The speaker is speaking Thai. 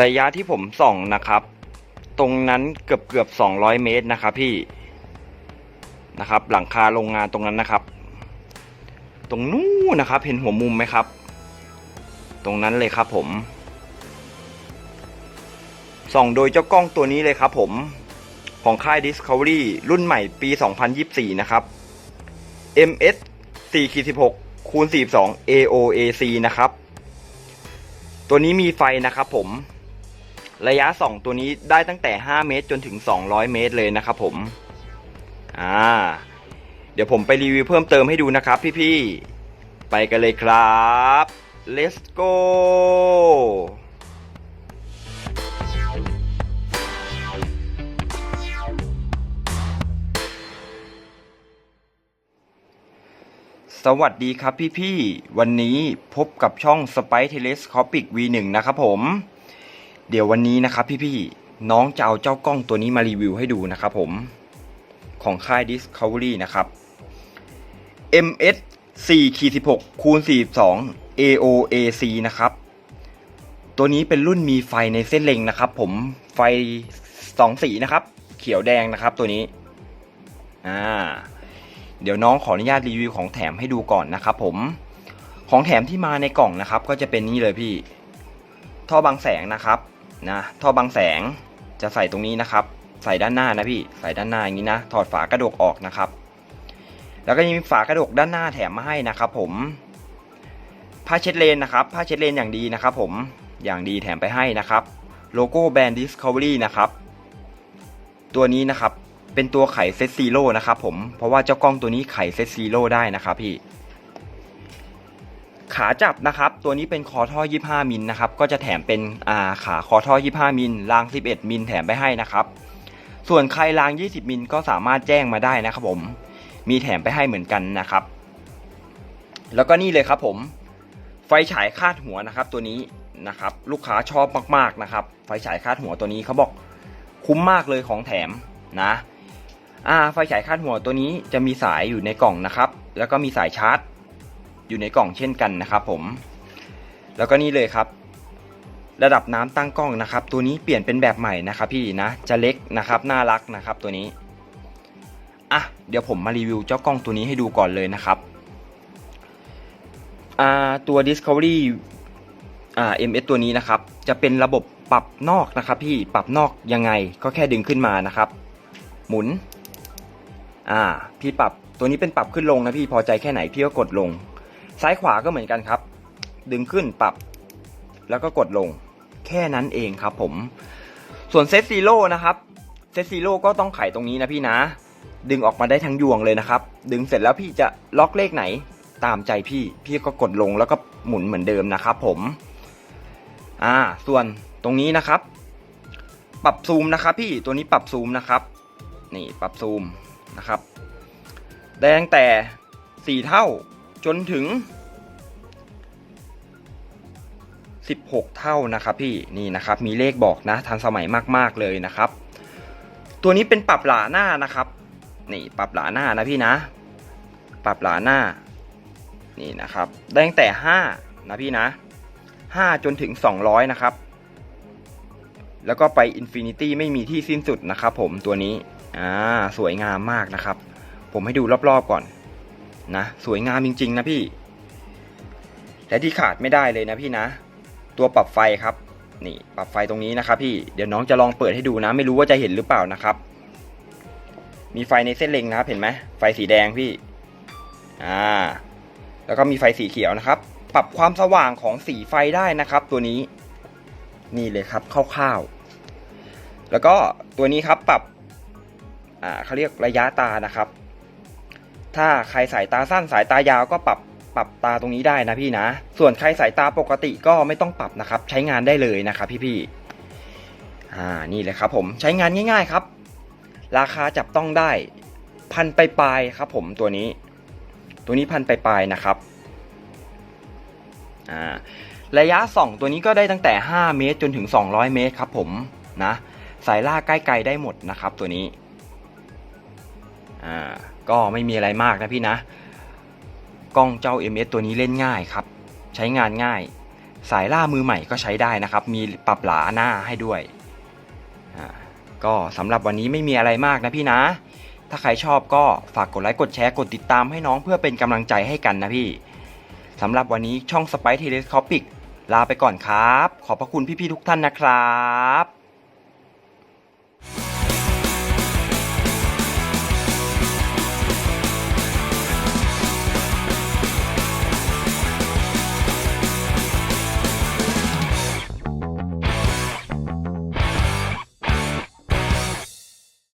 ระยะที่ผมส่องนะครับ ตรงนั้นเกือบเกือบ200 เมตรนะครับพี่นะครับ หลังคาโรงงานตรงนั้นนะครับ ตรงนู้นนะครับ เห็นหัวมุมไหมครับ ตรงนั้นเลยครับผมส่องโดยเจ้ากล้องตัวนี้เลยครับผมของค่าย Discovery รุ่นใหม่ปี 2024 นะครับ MS 4-16คูณ42 AOAC นะครับ ตัวนี้มีไฟนะครับผม ระยะสองตัวนี้ได้ตั้งแต่ 5 เมตรจนถึง 200 เมตรเลยนะครับผม อ่า เดี๋ยวผมไปรีวิวเพิ่มเติมให้ดูนะครับพี่ๆ ไปกันเลยครับ let's go สวัสดีครับพี่ๆ วันนี้พบกับช่อง Spy Telescopic V1 นะครับผม เดี๋ยววันนี้นะครับพี่ๆน้องจะเอาเจ้ากล้องตัวนี้มารีวิวให้ดูนะครับผมของค่าย Discovery นะครับ MS 4 16คูณ42 AOAC นะครับ ตัวนี้เป็นรุ่นมีไฟในเส้นเล็งนะครับ ผมไฟสองสีนะครับ เขียวแดงนะครับตัวนี้อ่าเดี๋ยวน้องขออนุญาตรีวิวของแถมให้ดูก่อนนะครับผมของแถมที่มาในกล่องนะครับ ก็จะเป็นนี่เลยพี่ ท่อบังแสงนะครับ นะท่อบังแสงจะใส่ตรงนี้นะครับ ใส่ด้านหน้านะพี่ใส่ด้านหน้าอย่างนี้นะถอดฝากระดกออกนะครับ แล้วก็ยังมีฝากระดกด้านหน้าแถมมาให้นะครับ ผมผ้าเช็ดเลนนะครับผ้าเช็ดเลนอย่างดีนะครับ ผมอย่างดีแถมไปให้นะครับ โลโก้แบรนด์ Discovery นะครับ ตัวนี้นะครับเป็นตัวไขเซตซีโร่นะครับผมเพราะว่าเจ้ากล้องตัวนี้ไขเซตซีโร่ได้นะครับพี่ ขาจับนะครับ ตัวนี้เป็นคอท่อ 25 มิลนะครับ ก็จะแถมเป็นอาขาคอท่อ 25 มิลราง 11 มิลแถมไปให้นะครับ ส่วนใครราง 20 มิลก็สามารถแจ้งมาได้นะครับผม มีแถมไปให้เหมือนกันนะครับ แล้วก็นี่เลยครับผม ไฟฉายคาดหัวนะครับ ตัวนี้นะครับ ลูกค้าชอบมากๆนะครับ ไฟฉายคาดหัวตัวนี้เขาบอกคุ้มมากเลยของแถมนะอ่าไฟฉายคาดหัวตัวนี้จะมีสายอยู่ในกล่องนะครับ แล้วก็มีสายชาร์จ อยู่ในกล่องเช่นกันนะครับผม แล้วก็นี่เลยครับ ระดับน้ำตั้งกล้องนะครับ ตัวนี้เปลี่ยนเป็นแบบใหม่นะครับพี่นะจะเล็กนะครับน่ารักนะครับตัวนี้อะเดี๋ยวผมมารีวิวเจ้ากล้องตัวนี้ให้ดูก่อนเลยนะครับอ่าตัว Discovery อ่า MS ตัวนี้นะครับ จะเป็นระบบปรับนอกนะครับ พี่ปรับนอกยังไงก็แค่ดึงขึ้นมานะครับ หมุนอ่าพี่ปรับตัวนี้เป็นปรับขึ้นลงนะพี่พอใจแค่ไหนพี่ก็กดลง ซ้ายขวาก็เหมือนกันครับ ดึงขึ้นปรับ แล้วก็กดลงแค่นั้นเองครับผม ส่วนเซตซีโร่นะครับเซตซีโร่ก็ต้องไขตรงนี้นะพี่นะ ดึงออกมาได้ทั้งยวงเลยนะครับ ดึงเสร็จแล้วพี่จะล็อกเลขไหนตามใจพี่ พี่ก็กดลงแล้วก็หมุนเหมือนเดิมนะครับผม อ่า ส่วนตรงนี้นะครับ ปรับซูมนะครับพี่ตัวนี้ปรับซูมนะครับ นี่ปรับซูมนะครับได้ตั้งแต่4เท่า จนถึง 16 เท่านะครับพี่นี่นะครับมีเลขบอกนะทันสมัยมากๆเลยนะครับ ตัวนี้เป็นปรับหลาหน้านะครับนี่ปรับหลาหน้านะพี่นะ ปรับหลาหน้านี่นะครับได้ตั้งแต่5นะพี่นะ 5 จนถึง 200 นะครับ แล้วก็ไปอินฟินิตี้ไม่มีที่สิ้นสุดนะครับผมตัวนี้อ่าสวยงามมากนะครับ ผมให้ดูรอบๆก่อน นะสวยงามจริง ๆ นะพี่ และที่ขาดไม่ได้เลยนะพี่นะ ตัวปรับไฟครับ นี่ปรับไฟตรงนี้นะครับ พี่เดี๋ยวน้องจะลองเปิดให้ดูนะ ไม่รู้ว่าจะเห็นหรือเปล่านะครับ มีไฟในเส้นเล็งนะครับเห็นไหมไฟสีแดงพี่อ่าแล้วก็มีไฟสีเขียวนะครับ ปรับความสว่างของสีไฟได้นะครับ ตัวนี้ นี่เลยครับคร่าวๆแล้วก็ตัวนี้ครับปรับอ่าเขาเรียกระยะตานะครับ ถ้าใครสายตาสั้นสายตายาวก็ปรับปรับตาตรงนี้ได้นะพี่นะ ส่วนใครสายตาปกติก็ไม่ต้องปรับนะครับ ใช้งานได้เลยนะครับพี่ๆอ่านี่เลยครับผมใช้งานง่าย ๆครับ ราคาจับต้องได้พันไปปลายครับ ผมตัวนี้ ตัวนี้พันไปปลายนะครับอ่าระยะส่องตัวนี้ก็ได้ตั้งแต่ 5 เมตรจนถึง 200 เมตรครับ ผมนะสายล่าใกล้ไกลได้หมดนะครับ ตัวนี้อ่า ก็ไม่มีอะไรมากนะพี่นะ กล้องเจ้า MS ตัวนี้เล่นง่ายครับ ใช้งานง่าย สายล่ามือใหม่ก็ใช้ได้นะครับ มีปรับหลาหน้าให้ด้วย ก็สำหรับวันนี้ไม่มีอะไรมากนะพี่นะ ถ้าใครชอบก็ฝากกดไลค์กดแชร์กดติดตามให้น้องเพื่อเป็นกำลังใจให้กันนะพี่สำหรับวันนี้ช่อง Spice Telescopic ลาไปก่อนครับ ขอบพระคุณพี่ๆทุกท่านนะครับ